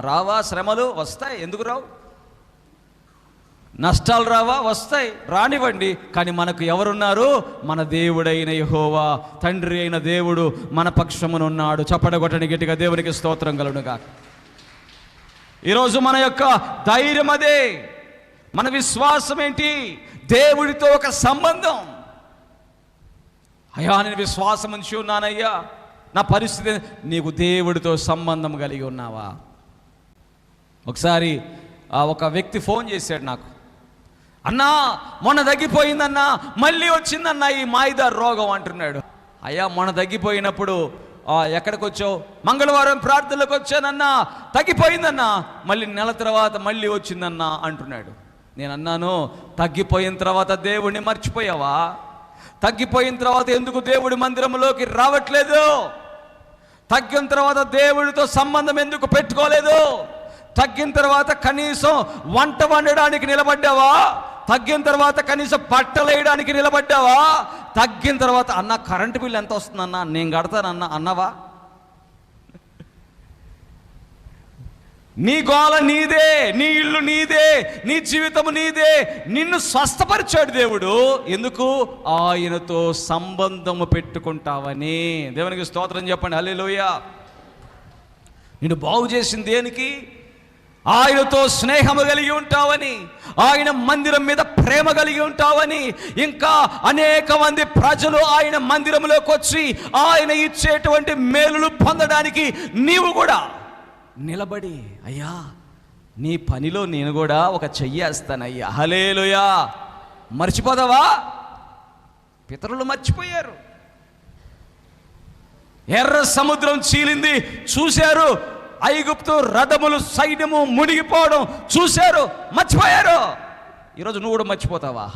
రావా శ్రమలు వస్తాయి. ఎందుకు రావు? నష్టాలు రావా? వస్తాయి. రానివ్వండి. కానీ మనకు ఎవరున్నారు? మన దేవుడైన యహోవా తండ్రి అయిన దేవుడు మన పక్షమునున్నాడు. చప్పడగొట్టని గట్టిగా. దేవునికి స్తోత్రం కలుగునుగా ఈరోజు మన యొక్క ధైర్యం అదే. మన విశ్వాసం ఏంటి? దేవుడితో ఒక సంబంధం. అయ్యా నేను విశ్వాసం ఉంచి ఉన్నానయ్యా. నా పరిస్థితి నీకు దేవుడితో సంబంధం కలిగి ఉన్నావా? ఒకసారి ఒక వ్యక్తి ఫోన్ చేశాడు నాకు. అన్నా మొన్న తగ్గిపోయిందన్నా మళ్ళీ వచ్చిందన్నా ఈ మాయిదార్ రోగం అంటున్నాడు. అయ్యా మొన్న తగ్గిపోయినప్పుడు ఎక్కడికి వచ్చావు? మంగళవారం ప్రార్థనలకు వచ్చానన్నా తగ్గిపోయిందన్నా మళ్ళీ నెల తర్వాత మళ్ళీ వచ్చిందన్నా అంటున్నాడు. నేను అన్నాను తగ్గిపోయిన తర్వాత దేవుడిని మర్చిపోయావా? తగ్గిపోయిన తర్వాత ఎందుకు దేవుడి మందిరంలోకి రావట్లేదు? తగ్గిన తర్వాత దేవుడితో సంబంధం ఎందుకు పెట్టుకోలేదు? తగ్గిన తర్వాత కనీసం వంట వండడానికి నిలబడ్డావా? తగ్గిన తర్వాత కనీసం పట్టలేయడానికి నిలబడ్డావా? తగ్గిన తర్వాత అన్న కరెంటు బిల్ ఎంత వస్తుందన్నా? నేను కడతానన్న అన్నవా? నీ గోల నీదే నీ ఇల్లు నీదే నీ జీవితము నీదే నిన్ను స్వస్థపరిచాడు దేవుడు. ఎందుకు? ఆయనతో సంబంధము పెట్టుకుంటావని. దేవునికి స్తోత్రం చెప్పండి. అల్లెలోయ నిన్ను బాగు చేసింది దేనికి? ఆయనతో స్నేహము కలిగి ఉంటావని ఆయన మందిరం మీద ప్రేమ కలిగి ఉంటావని ఇంకా అనేక మంది ప్రజలు ఆయన మందిరంలోకి వచ్చి ఆయన ఇచ్చేటువంటి మేలులు పొందడానికి నీవు కూడా నిలబడి అయ్యా నీ పనిలో నేను కూడా ఒక చెయ్యేస్తానయ్యా హలేలుయా మర్చిపోదావా పితరులు మర్చిపోయారు. ఎర్ర సముద్రం చీలింది. చూశారు? ఐగుప్తు రథములు సైన్యము మునిగిపోవడం చూశారు మర్చిపోయారు. ఈరోజు నువ్వు కూడా మర్చిపోతావా?